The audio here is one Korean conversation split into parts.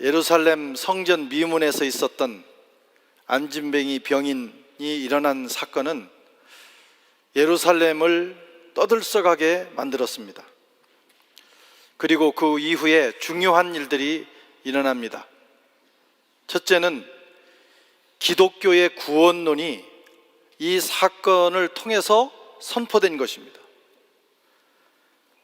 예루살렘 성전 미문에서 있었던 안진뱅이 병인이 일어난 사건은 예루살렘을 떠들썩하게 만들었습니다. 그리고 그 이후에 중요한 일들이 일어납니다. 첫째는 기독교의 구원론이 이 사건을 통해서 선포된 것입니다.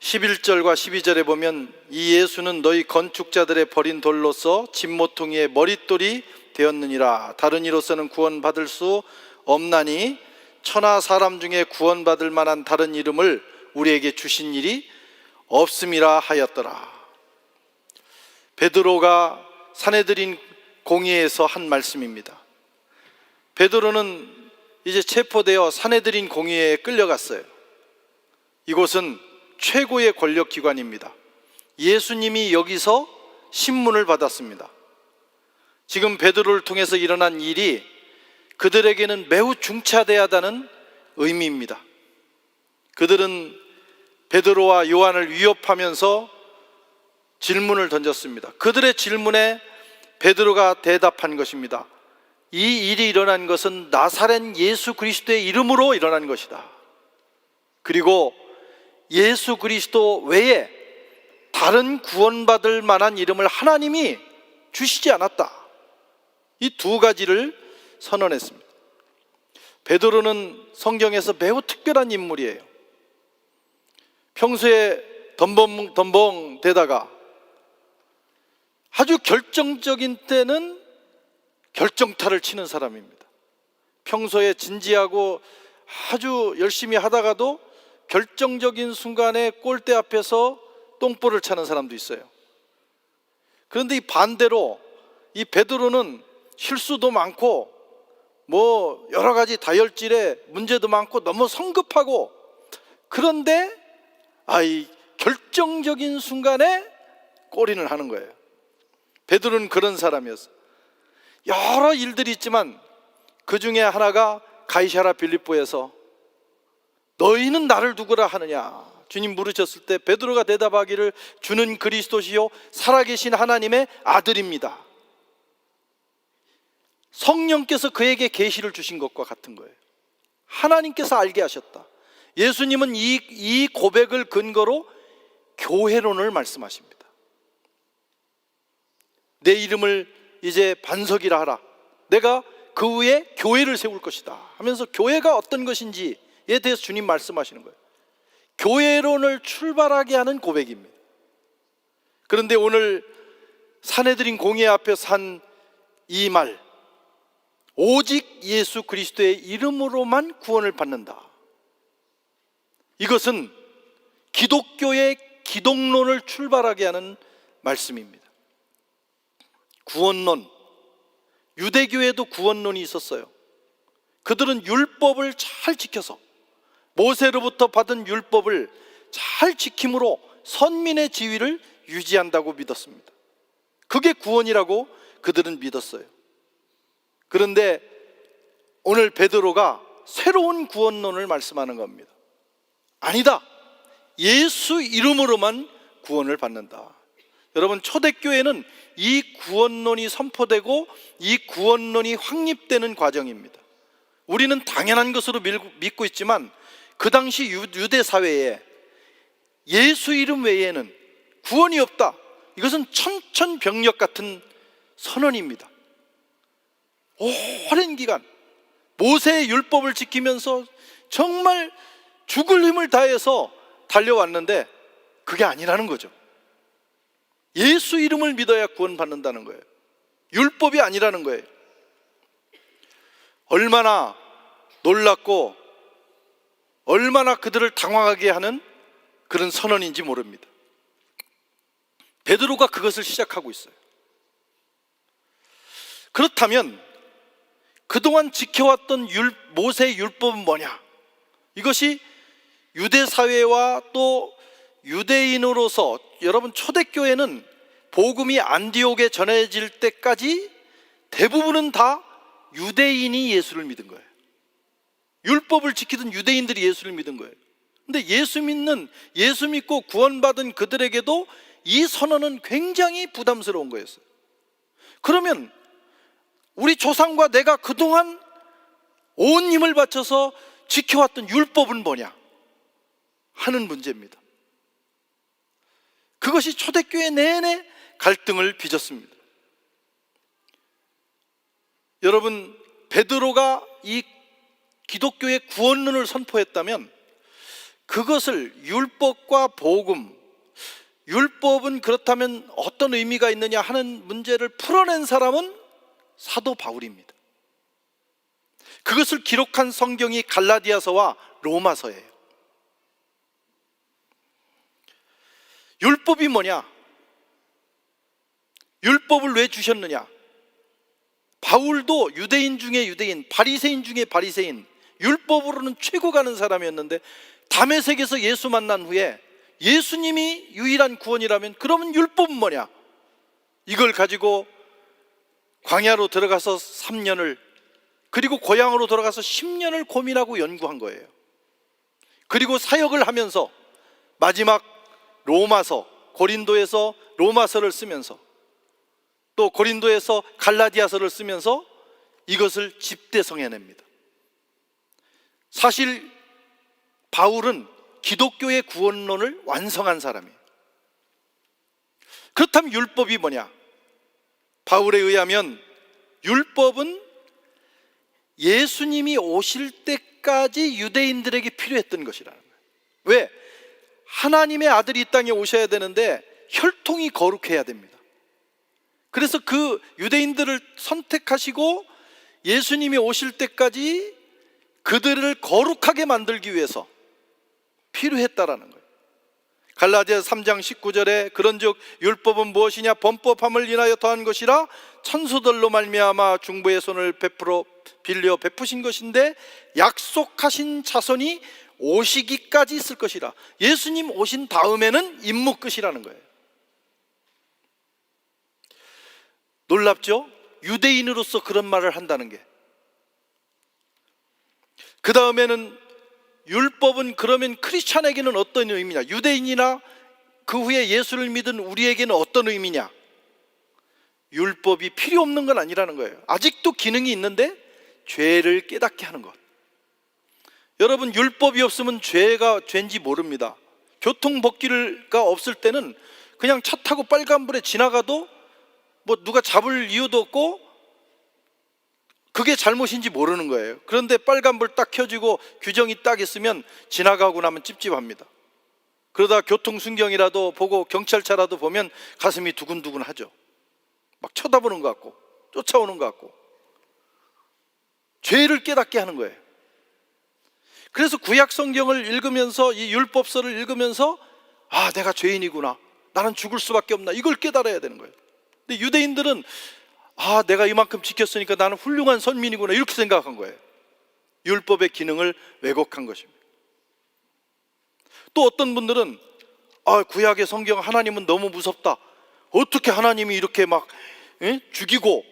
11절과 12절에 보면 이 예수는 너희 건축자들의 버린 돌로서 진모퉁이의 머릿돌이 되었느니라. 다른 이로서는 구원받을 수 없나니 천하 사람 중에 구원받을 만한 다른 이름을 우리에게 주신 일이 없음이라 하였더라. 베드로가 사내들인 공의에서 한 말씀입니다. 베드로는 이제 체포되어 사내들인 공의회에 끌려갔어요. 이곳은 최고의 권력 기관입니다. 예수님이 여기서 신문을 받았습니다. 지금 베드로를 통해서 일어난 일이 그들에게는 매우 중차대하다는 의미입니다. 그들은 베드로와 요한을 위협하면서 질문을 던졌습니다. 그들의 질문에 베드로가 대답한 것입니다. 이 일이 일어난 것은 나사렛 예수 그리스도의 이름으로 일어난 것이다. 그리고 예수 그리스도 외에 다른 구원받을 만한 이름을 하나님이 주시지 않았다. 이 두 가지를 선언했습니다. 베드로는 성경에서 매우 특별한 인물이에요. 평소에 덤벙 덤벙 대다가 아주 결정적인 때는 결정타를 치는 사람입니다. 평소에 진지하고 아주 열심히 하다가도 결정적인 순간에 골대 앞에서 똥볼을 차는 사람도 있어요. 그런데 이 반대로 이 베드로는 실수도 많고 뭐 여러 가지 다혈질에 문제도 많고 너무 성급하고 그런데 아이 결정적인 순간에 꼬리를 하는 거예요. 베드로는 그런 사람이었어. 여러 일들이 있지만 그 중에 하나가 가이샤라 빌립보에서 너희는 나를 누구라 하느냐? 주님 물으셨을 때 베드로가 대답하기를 주는 그리스도시요 살아계신 하나님의 아들입니다. 성령께서 그에게 계시를 주신 것과 같은 거예요. 하나님께서 알게 하셨다. 예수님은 이, 이 고백을 근거로 교회론을 말씀하십니다. 내 이름을 이제 반석이라 하라. 내가 그 위에 교회를 세울 것이다. 하면서 교회가 어떤 것인지 에 대해서 주님 말씀하시는 거예요. 교회론을 출발하게 하는 고백입니다. 그런데 오늘 사내들인 공예 앞에 산 이 말, 오직 예수 그리스도의 이름으로만 구원을 받는다. 이것은 기독교의 기독론을 출발하게 하는 말씀입니다. 구원론, 유대교에도 구원론이 있었어요. 그들은 율법을 잘 지켜서 모세로부터 받은 율법을 잘 지킴으로 선민의 지위를 유지한다고 믿었습니다. 그게 구원이라고 그들은 믿었어요. 그런데 오늘 베드로가 새로운 구원론을 말씀하는 겁니다. 아니다. 예수 이름으로만 구원을 받는다. 여러분 초대교회는 이 구원론이 선포되고 이 구원론이 확립되는 과정입니다. 우리는 당연한 것으로 믿고 있지만 그 당시 유대 사회에 예수 이름 외에는 구원이 없다. 이것은 천천병력 같은 선언입니다. 오랜 기간 모세의 율법을 지키면서 정말 죽을 힘을 다해서 달려왔는데 그게 아니라는 거죠. 예수 이름을 믿어야 구원받는다는 거예요. 율법이 아니라는 거예요. 얼마나 놀랍고 얼마나 그들을 당황하게 하는 그런 선언인지 모릅니다. 베드로가 그것을 시작하고 있어요. 그렇다면 그동안 지켜왔던 율, 모세의 율법은 뭐냐? 이것이 유대 사회와 또 유대인으로서 여러분 초대교회는 복음이 안디옥에 전해질 때까지 대부분은 다 유대인이 예수를 믿은 거예요. 율법을 지키던 유대인들이 예수를 믿은 거예요. 근데 예수 믿는 예수 믿고 구원받은 그들에게도 이 선언은 굉장히 부담스러운 거였어요. 그러면 우리 조상과 내가 그동안 온 힘을 바쳐서 지켜왔던 율법은 뭐냐? 하는 문제입니다. 그것이 초대교회 내내 갈등을 빚었습니다. 여러분, 베드로가 이 기독교의 구원론을 선포했다면 그것을 율법과 복음, 율법은 그렇다면 어떤 의미가 있느냐 하는 문제를 풀어낸 사람은 사도 바울입니다. 그것을 기록한 성경이 갈라디아서와 로마서예요. 율법이 뭐냐? 율법을 왜 주셨느냐? 바울도 유대인 중에 유대인, 바리새인 중에 바리새인, 율법으로는 최고 가는 사람이었는데 담에색에서 예수 만난 후에 예수님이 유일한 구원이라면 그러면 율법은 뭐냐? 이걸 가지고 광야로 들어가서 3년을 그리고 고향으로 돌아가서 10년을 고민하고 연구한 거예요. 그리고 사역을 하면서 마지막 로마서, 고린도에서 로마서를 쓰면서 또 고린도에서 갈라디아서를 쓰면서 이것을 집대성해냅니다. 사실 바울은 기독교의 구원론을 완성한 사람이에요. 그렇다면 율법이 뭐냐? 바울에 의하면 율법은 예수님이 오실 때까지 유대인들에게 필요했던 것이라는 거예요. 왜? 하나님의 아들이 이 땅에 오셔야 되는데 혈통이 거룩해야 됩니다. 그래서 그 유대인들을 선택하시고 예수님이 오실 때까지 그들을 거룩하게 만들기 위해서 필요했다라는 거예요. 갈라디아 3장 19절에 그런즉 율법은 무엇이냐 범법함을 인하여 더한 것이라 천수들로 말미암아 중보의 손을 베풀어 빌려 베푸신 것인데 약속하신 자손이 오시기까지 있을 것이라 예수님 오신 다음에는 임무 끝이라는 거예요. 놀랍죠? 유대인으로서 그런 말을 한다는 게. 그 다음에는 율법은 그러면 크리스찬에게는 어떤 의미냐? 유대인이나 그 후에 예수를 믿은 우리에게는 어떤 의미냐? 율법이 필요 없는 건 아니라는 거예요. 아직도 기능이 있는데 죄를 깨닫게 하는 것. 여러분 율법이 없으면 죄가 죄인지 모릅니다. 교통 법규가 없을 때는 그냥 차 타고 빨간불에 지나가도 뭐 누가 잡을 이유도 없고 그게 잘못인지 모르는 거예요. 그런데 빨간불 딱 켜지고 규정이 딱 있으면 지나가고 나면 찝찝합니다. 그러다 교통순경이라도 보고 경찰차라도 보면 가슴이 두근두근 하죠. 막 쳐다보는 것 같고 쫓아오는 것 같고 죄를 깨닫게 하는 거예요. 그래서 구약 성경을 읽으면서 이 율법서를 읽으면서 아 내가 죄인이구나 나는 죽을 수밖에 없나 이걸 깨달아야 되는 거예요. 근데 유대인들은 아 내가 이만큼 지켰으니까 나는 훌륭한 선민이구나 이렇게 생각한 거예요. 율법의 기능을 왜곡한 것입니다. 또 어떤 분들은 아 구약의 성경 하나님은 너무 무섭다. 어떻게 하나님이 이렇게 막 에? 죽이고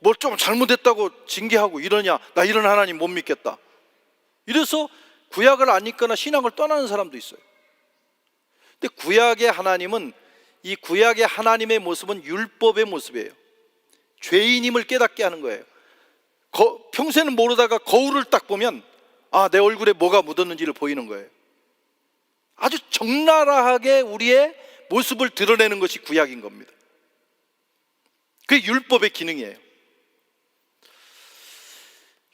뭘 좀 잘못했다고 징계하고 이러냐? 나 이런 하나님 못 믿겠다. 이래서 구약을 안 읽거나 신앙을 떠나는 사람도 있어요. 근데 구약의 하나님은 이 구약의 하나님의 모습은 율법의 모습이에요. 죄인임을 깨닫게 하는 거예요. 거, 평소에는 모르다가 거울을 딱 보면 아, 내 얼굴에 뭐가 묻었는지를 보이는 거예요. 아주 적나라하게 우리의 모습을 드러내는 것이 구약인 겁니다. 그게 율법의 기능이에요.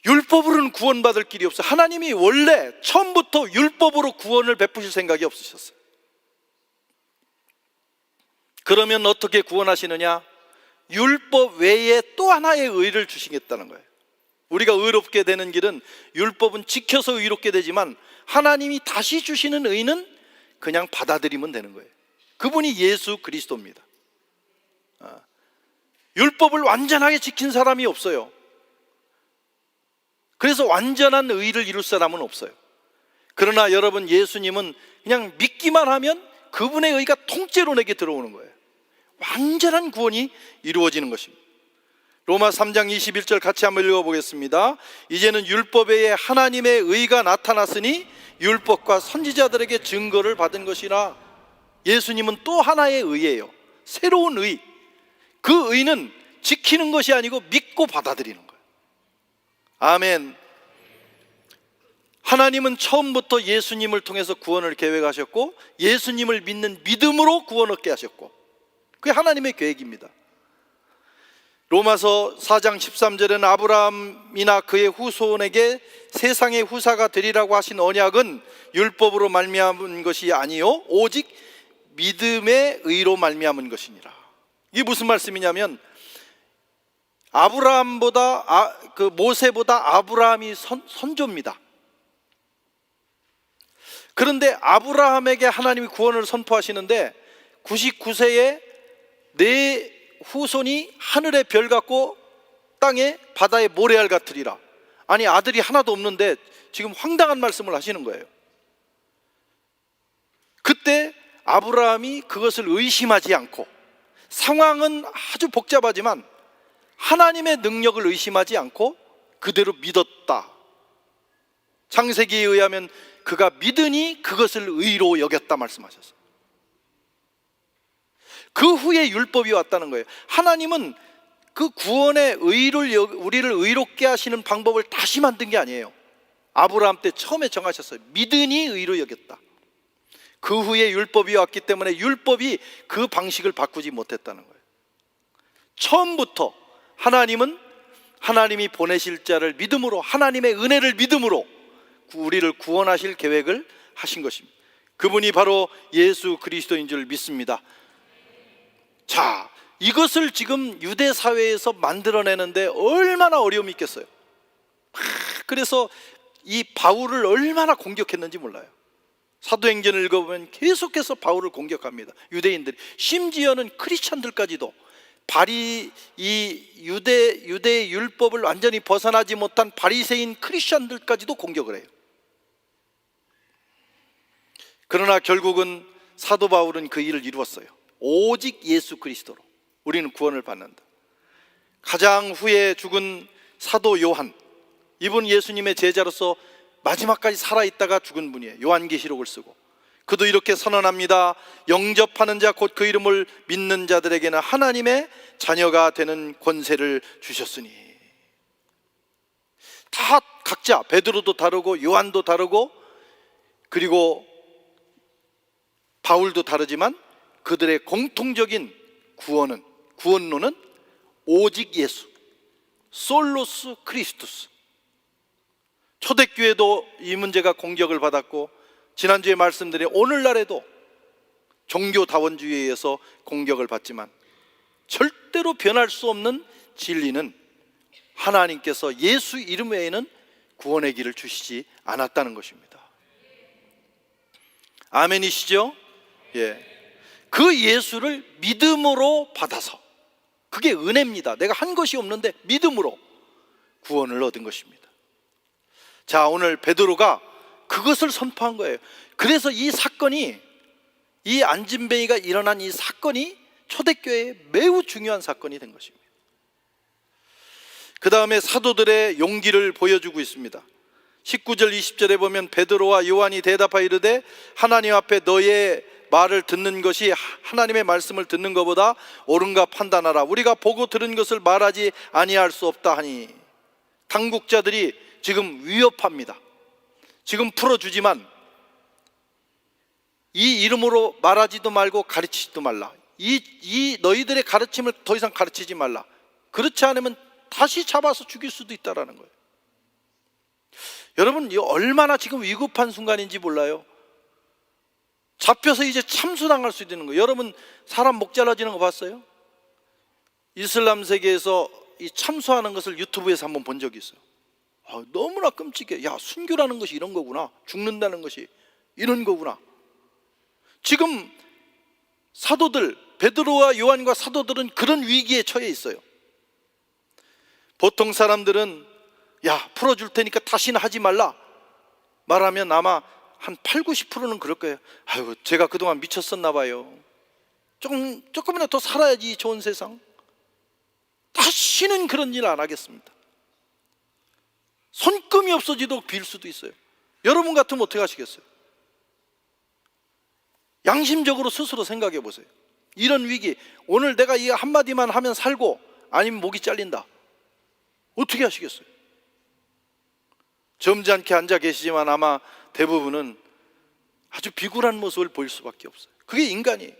율법으로는 구원받을 길이 없어. 하나님이 원래 처음부터 율법으로 구원을 베푸실 생각이 없으셨어요. 그러면 어떻게 구원하시느냐? 율법 외에 또 하나의 의를 주시겠다는 거예요. 우리가 의롭게 되는 길은 율법은 지켜서 의롭게 되지만 하나님이 다시 주시는 의는 그냥 받아들이면 되는 거예요. 그분이 예수 그리스도입니다. 아, 율법을 완전하게 지킨 사람이 없어요. 그래서 완전한 의를 이룰 사람은 없어요. 그러나 여러분 예수님은 그냥 믿기만 하면 그분의 의가 통째로 내게 들어오는 거예요. 완전한 구원이 이루어지는 것입니다. 로마 3장 21절 같이 한번 읽어보겠습니다. 이제는 율법 외에 하나님의 의가 나타났으니 율법과 선지자들에게 증거를 받은 것이라 예수님은 또 하나의 의예요. 새로운 의. 그 의는 지키는 것이 아니고 믿고 받아들이는 거예요. 아멘. 하나님은 처음부터 예수님을 통해서 구원을 계획하셨고 예수님을 믿는 믿음으로 구원 얻게 하셨고 그게 하나님의 계획입니다. 로마서 4장 13절에는 아브라함이나 그의 후손에게 세상의 후사가 되리라고 하신 언약은 율법으로 말미암은 것이 아니요 오직 믿음의 의로 말미암은 것이니라. 이게 무슨 말씀이냐면 아브라함보다 아, 그 모세보다 아브라함이 선, 선조입니다. 그런데 아브라함에게 하나님이 구원을 선포하시는데 99세에 내 후손이 하늘의 별 같고 땅에 바다의 모래알 같으리라. 아니 아들이 하나도 없는데 지금 황당한 말씀을 하시는 거예요. 그때 아브라함이 그것을 의심하지 않고 상황은 아주 복잡하지만 하나님의 능력을 의심하지 않고 그대로 믿었다. 창세기에 의하면 그가 믿으니 그것을 의로 여겼다 말씀하셨어요. 그 후에 율법이 왔다는 거예요. 하나님은 그 구원의 의를 여- 우리를 의롭게 하시는 방법을 다시 만든 게 아니에요. 아브라함 때 처음에 정하셨어요. 믿으니 의로 여겼다. 그 후에 율법이 왔기 때문에 율법이 그 방식을 바꾸지 못했다는 거예요. 처음부터 하나님은 하나님이 보내실 자를 믿음으로 하나님의 은혜를 믿음으로 우리를 구원하실 계획을 하신 것입니다. 그분이 바로 예수 그리스도인 줄 믿습니다. 자, 이것을 지금 유대 사회에서 만들어내는데 얼마나 어려움이 있겠어요. 아, 그래서 이 바울을 얼마나 공격했는지 몰라요. 사도행전을 읽어보면 계속해서 바울을 공격합니다. 유대인들이 심지어는 크리스천들까지도 바리 이 유대 유대 율법을 완전히 벗어나지 못한 바리새인 크리스천들까지도 공격을 해요. 그러나 결국은 사도 바울은 그 일을 이루었어요. 오직 예수 그리스도로 우리는 구원을 받는다. 가장 후에 죽은 사도 요한 이분 예수님의 제자로서 마지막까지 살아 있다가 죽은 분이에요. 요한계시록을 쓰고 그도 이렇게 선언합니다. 영접하는 자 곧 그 이름을 믿는 자들에게는 하나님의 자녀가 되는 권세를 주셨으니 다 각자 베드로도 다르고 요한도 다르고 그리고 바울도 다르지만 그들의 공통적인 구원은 구원론은 오직 예수 솔로스 크리스투스 초대교회도 이 문제가 공격을 받았고 지난주에 말씀드린 오늘날에도 종교다원주의에 의해서 공격을 받지만 절대로 변할 수 없는 진리는 하나님께서 예수 이름 외에는 구원의 길을 주시지 않았다는 것입니다. 아멘이시죠? 예. 그 예수를 믿음으로 받아서 그게 은혜입니다. 내가 한 것이 없는데 믿음으로 구원을 얻은 것입니다. 자, 오늘 베드로가 그것을 선포한 거예요. 그래서 이 사건이 이 안진뱅이가 일어난 이 사건이 초대교회에 매우 중요한 사건이 된 것입니다. 그 다음에 사도들의 용기를 보여주고 있습니다. 19절 20절에 보면 베드로와 요한이 대답하여 이르되 하나님 앞에 너의 말을 듣는 것이 하나님의 말씀을 듣는 것보다 옳은가 판단하라. 우리가 보고 들은 것을 말하지 아니할 수 없다 하니 당국자들이 지금 위협합니다. 지금 풀어주지만 이 이름으로 말하지도 말고 가르치지도 말라. 이, 이 너희들의 가르침을 더 이상 가르치지 말라. 그렇지 않으면 다시 잡아서 죽일 수도 있다라는 거예요. 여러분 이 얼마나 지금 위급한 순간인지 몰라요. 잡혀서 이제 참수당할 수 있는 거예요. 여러분 사람 목 잘라지는 거 봤어요? 이슬람 세계에서 이 참수하는 것을 유튜브에서 한번 본 적이 있어요. 아, 너무나 끔찍해. 야 순교라는 것이 이런 거구나. 죽는다는 것이 이런 거구나. 지금 사도들 베드로와 요한과 사도들은 그런 위기에 처해 있어요. 보통 사람들은 야 풀어줄 테니까 다시는 하지 말라 말하면 아마 한 8, 90%는 그럴 거예요 아이고 제가 그동안 미쳤었나 봐요 조금, 조금이나 더 살아야지 이 좋은 세상 다시는 그런 일 안 하겠습니다 손금이 없어지도록 빌 수도 있어요 여러분 같으면 어떻게 하시겠어요? 양심적으로 스스로 생각해 보세요 이런 위기 오늘 내가 이 한마디만 하면 살고 아니면 목이 잘린다. 어떻게 하시겠어요? 점잖게 앉아 계시지만 아마 대부분은 아주 비굴한 모습을 보일 수밖에 없어요. 그게 인간이에요.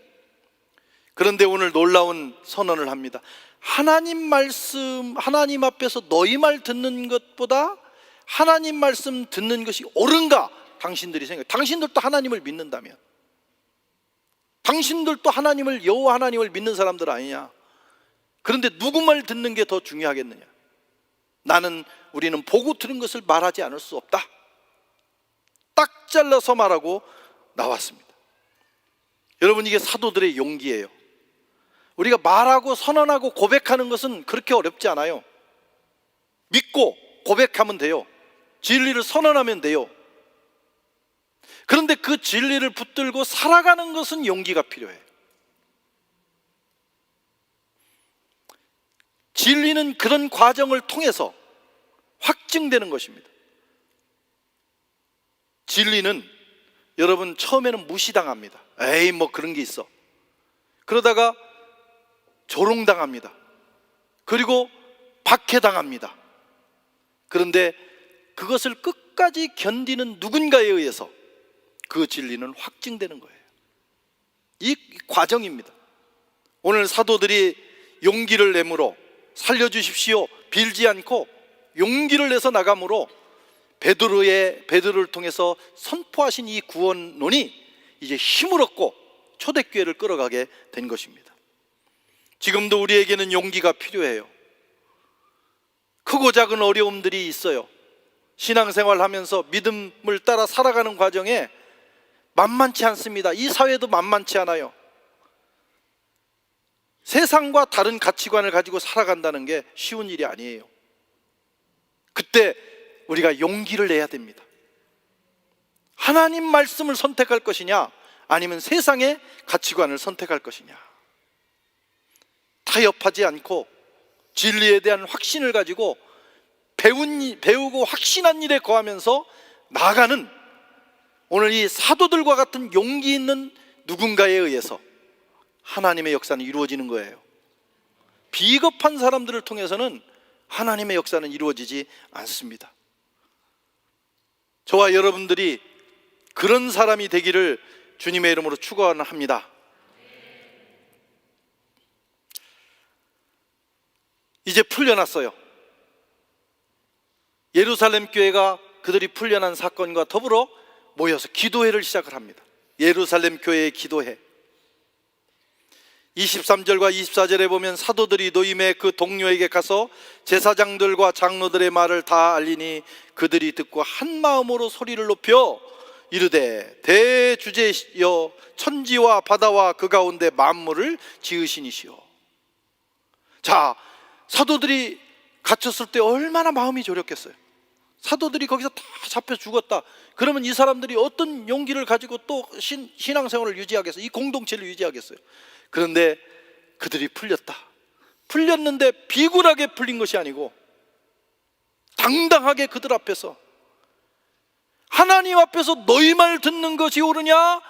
그런데 오늘 놀라운 선언을 합니다. 하나님 말씀, 하나님 앞에서 너희 말 듣는 것보다 하나님 말씀 듣는 것이 옳은가? 당신들이 생각. 당신들도 하나님을 믿는다면, 당신들도 하나님을 여호와 하나님을 믿는 사람들 아니냐? 그런데 누구 말 듣는 게 더 중요하겠느냐? 나는 우리는 보고 들은 것을 말하지 않을 수 없다. 딱 잘라서 말하고 나왔습니다. 여러분 이게 사도들의 용기예요. 우리가 말하고 선언하고 고백하는 것은 그렇게 어렵지 않아요. 믿고 고백하면 돼요. 진리를 선언하면 돼요. 그런데 그 진리를 붙들고 살아가는 것은 용기가 필요해요. 진리는 그런 과정을 통해서 확증되는 것입니다. 진리는 여러분 처음에는 무시당합니다. 에이 뭐 그런 게 있어. 그러다가 조롱당합니다. 그리고 박해당합니다. 그런데 그것을 끝까지 견디는 누군가에 의해서 그 진리는 확증되는 거예요. 이 과정입니다. 오늘 사도들이 용기를 내므로 살려주십시오 빌지 않고 용기를 내서 나감으로 베드로의 베드로를 통해서 선포하신 이 구원론이 이제 힘을 얻고 초대교회를 끌어가게 된 것입니다. 지금도 우리에게는 용기가 필요해요. 크고 작은 어려움들이 있어요. 신앙생활 하면서 믿음을 따라 살아가는 과정에 만만치 않습니다. 이 사회도 만만치 않아요. 세상과 다른 가치관을 가지고 살아간다는 게 쉬운 일이 아니에요. 그때 우리가 용기를 내야 됩니다. 하나님 말씀을 선택할 것이냐, 아니면 세상의 가치관을 선택할 것이냐. 타협하지 않고 진리에 대한 확신을 가지고 배운, 배우고 확신한 일에 거하면서 나아가는 오늘 이 사도들과 같은 용기 있는 누군가에 의해서 하나님의 역사는 이루어지는 거예요. 비겁한 사람들을 통해서는 하나님의 역사는 이루어지지 않습니다. 저와 여러분들이 그런 사람이 되기를 주님의 이름으로 축원합니다. 이제 풀려났어요. 예루살렘 교회가 그들이 풀려난 사건과 더불어 모여서 기도회를 시작을 합니다. 예루살렘 교회의 기도회. 23절과 24절에 보면 사도들이 노임의 그 동료에게 가서 제사장들과 장로들의 말을 다 알리니 그들이 듣고 한 마음으로 소리를 높여 이르되 대주제여 천지와 바다와 그 가운데 만물을 지으시니시오. 자, 사도들이 갇혔을 때 얼마나 마음이 졸였겠어요. 사도들이 거기서 다 잡혀 죽었다. 그러면 이 사람들이 어떤 용기를 가지고 또 신, 신앙생활을 유지하겠어요? 이 공동체를 유지하겠어요? 그런데 그들이 풀렸다. 풀렸는데 비굴하게 풀린 것이 아니고 당당하게 그들 앞에서 하나님 앞에서 너희 말 듣는 것이 옳으냐?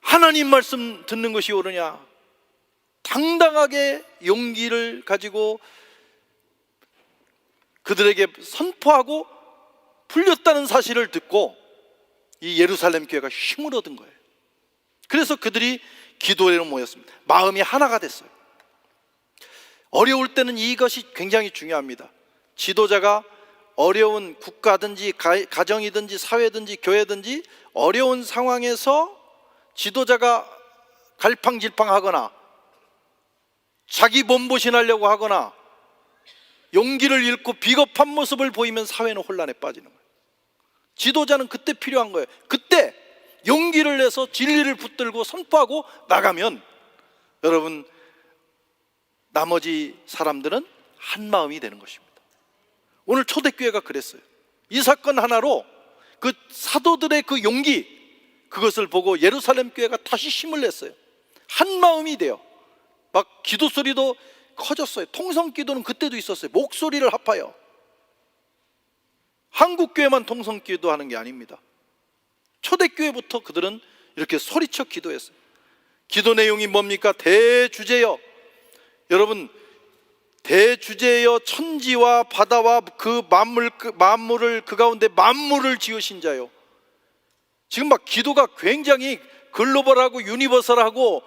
하나님 말씀 듣는 것이 옳으냐? 당당하게 용기를 가지고 그들에게 선포하고 풀렸다는 사실을 듣고 이 예루살렘 교회가 힘을 얻은 거예요. 그래서 그들이 기도회로 모였습니다. 마음이 하나가 됐어요. 어려울 때는 이것이 굉장히 중요합니다. 지도자가 어려운 국가든지 가정이든지 사회든지 교회든지 어려운 상황에서 지도자가 갈팡질팡하거나 자기 몸보신하려고 하거나 용기를 잃고 비겁한 모습을 보이면 사회는 혼란에 빠지는 거예요. 지도자는 그때 필요한 거예요. 그때 용기를 내서 진리를 붙들고 선포하고 나가면 여러분 나머지 사람들은 한 마음이 되는 것입니다. 오늘 초대교회가 그랬어요. 이 사건 하나로 그 사도들의 그 용기 그것을 보고 예루살렘 교회가 다시 힘을 냈어요. 한 마음이 돼요. 막 기도 소리도 커졌어요. 통성 기도는 그때도 있었어요. 목소리를 합하여. 한국 교회만 통성 기도하는 게 아닙니다. 초대교회부터 그들은 이렇게 소리쳐 기도했어요. 기도 내용이 뭡니까? 대주제여. 여러분, 대주제여 천지와 바다와 그 만물 그 만물을 그 가운데 만물을 지으신 자요. 지금 막 기도가 굉장히 글로벌하고 유니버설하고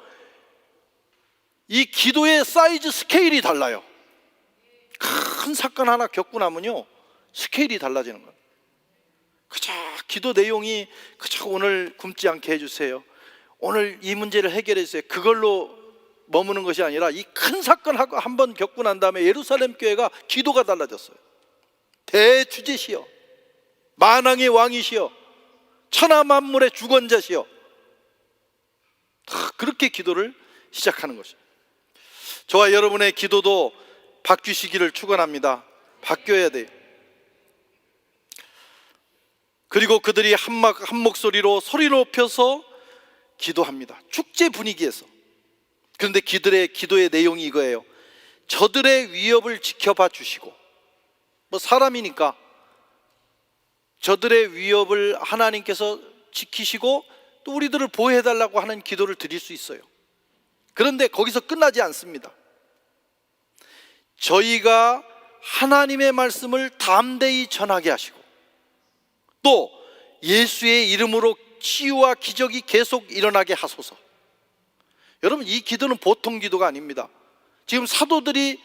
이 기도의 사이즈 스케일이 달라요. 큰 사건 하나 겪고 나면요 스케일이 달라지는 거예요. 그저 기도 내용이 그저 오늘 굶지 않게 해주세요. 오늘 이 문제를 해결해 주세요. 그걸로 머무는 것이 아니라 이 큰 사건 한번 겪고 난 다음에 예루살렘 교회가 기도가 달라졌어요. 대주제시여, 만왕의 왕이시여, 천하 만물의 주권자시여. 다 그렇게 기도를 시작하는 것이죠. 저와 여러분의 기도도 바뀌시기를 축원합니다. 바뀌어야 돼요. 그리고 그들이 한, 막, 한 목소리로 소리 높여서 기도합니다. 축제 분위기에서. 그런데 기들의 기도의 내용이 이거예요. 저들의 위협을 지켜봐 주시고, 뭐 사람이니까 저들의 위협을 하나님께서 지키시고 또 우리들을 보호해 달라고 하는 기도를 드릴 수 있어요. 그런데 거기서 끝나지 않습니다. 저희가 하나님의 말씀을 담대히 전하게 하시고 또 예수의 이름으로 치유와 기적이 계속 일어나게 하소서. 여러분 이 기도는 보통 기도가 아닙니다. 지금 사도들이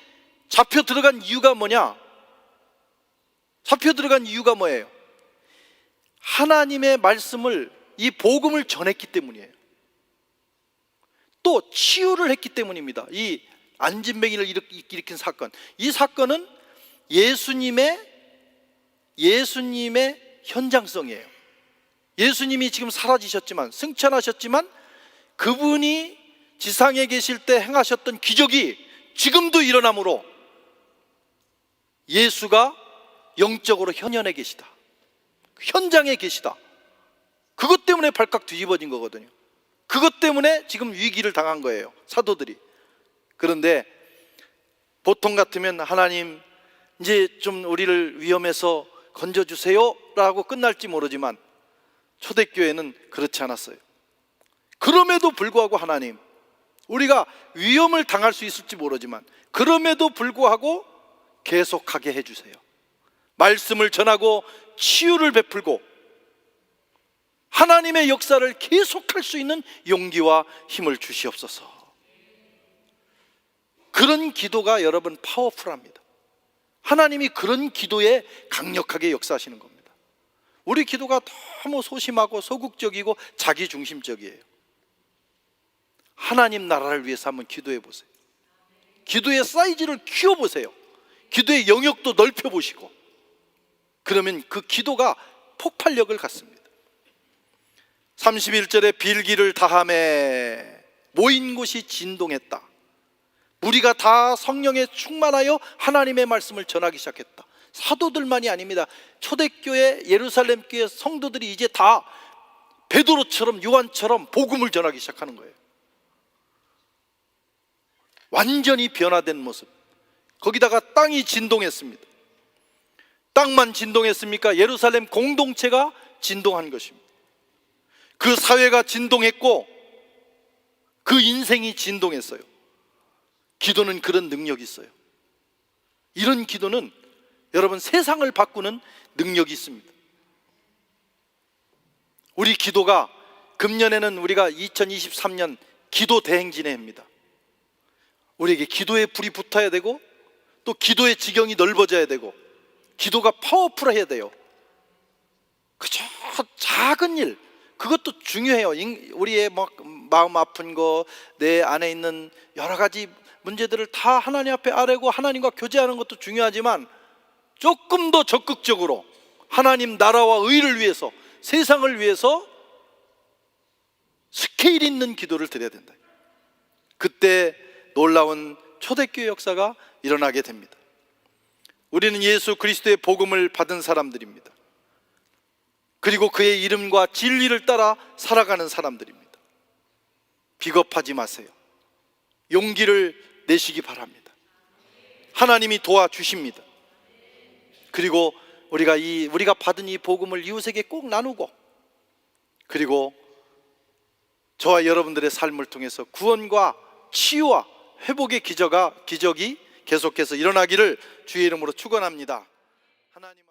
잡혀 들어간 이유가 뭐냐? 잡혀 들어간 이유가 뭐예요? 하나님의 말씀을 이 복음을 전했기 때문이에요. 또 치유를 했기 때문입니다. 이 안진뱅이를 일으킨 사건. 이 사건은 예수님의 예수님의 현장성이에요. 예수님이 지금 사라지셨지만 승천하셨지만 그분이 지상에 계실 때 행하셨던 기적이 지금도 일어나므로 예수가 영적으로 현현에 계시다. 현장에 계시다. 그것 때문에 발칵 뒤집어진 거거든요. 그것 때문에 지금 위기를 당한 거예요. 사도들이. 그런데 보통 같으면 하나님 이제 좀 우리를 위험해서 건져주세요 라고 끝날지 모르지만 초대교회는 그렇지 않았어요. 그럼에도 불구하고 하나님, 우리가 위험을 당할 수 있을지 모르지만 그럼에도 불구하고 계속하게 해주세요. 말씀을 전하고 치유를 베풀고 하나님의 역사를 계속할 수 있는 용기와 힘을 주시옵소서. 그런 기도가 여러분 파워풀합니다. 하나님이 그런 기도에 강력하게 역사하시는 겁니다. 우리 기도가 너무 소심하고 소극적이고 자기 중심적이에요. 하나님 나라를 위해서 한번 기도해 보세요. 기도의 사이즈를 키워 보세요. 기도의 영역도 넓혀 보시고 그러면 그 기도가 폭발력을 갖습니다. 31절에 빌기를 다함에 모인 곳이 진동했다. 우리가 다 성령에 충만하여 하나님의 말씀을 전하기 시작했다. 사도들만이 아닙니다. 초대교회 예루살렘 교회 성도들이 이제 다 베드로처럼 요한처럼 복음을 전하기 시작하는 거예요. 완전히 변화된 모습. 거기다가 땅이 진동했습니다. 땅만 진동했습니까? 예루살렘 공동체가 진동한 것입니다. 그 사회가 진동했고 그 인생이 진동했어요. 기도는 그런 능력이 있어요. 이런 기도는 여러분 세상을 바꾸는 능력이 있습니다. 우리 기도가 금년에는 우리가 2023년 기도 대행진의 해입니다. 우리에게 기도의 불이 붙어야 되고 또 기도의 지경이 넓어져야 되고 기도가 파워풀해야 돼요. 그저 작은 일 그것도 중요해요. 인- 우리의 막 마음 아픈 거, 내 안에 있는 여러 가지 문제들을 다 하나님 앞에 아뢰고 하나님과 교제하는 것도 중요하지만 조금 더 적극적으로 하나님 나라와 의를 위해서 세상을 위해서 스케일 있는 기도를 드려야 된다. 그때 놀라운 초대교회 역사가 일어나게 됩니다. 우리는 예수 그리스도의 복음을 받은 사람들입니다. 그리고 그의 이름과 진리를 따라 살아가는 사람들입니다. 비겁하지 마세요. 용기를 내시기 바랍니다. 하나님이 도와주십니다. 그리고 우리가 이 우리가 받은 이 복음을 이웃에게 꼭 나누고 그리고 저와 여러분들의 삶을 통해서 구원과 치유와 회복의 기적이 계속해서 일어나기를 주의 이름으로 축원합니다. 하나님.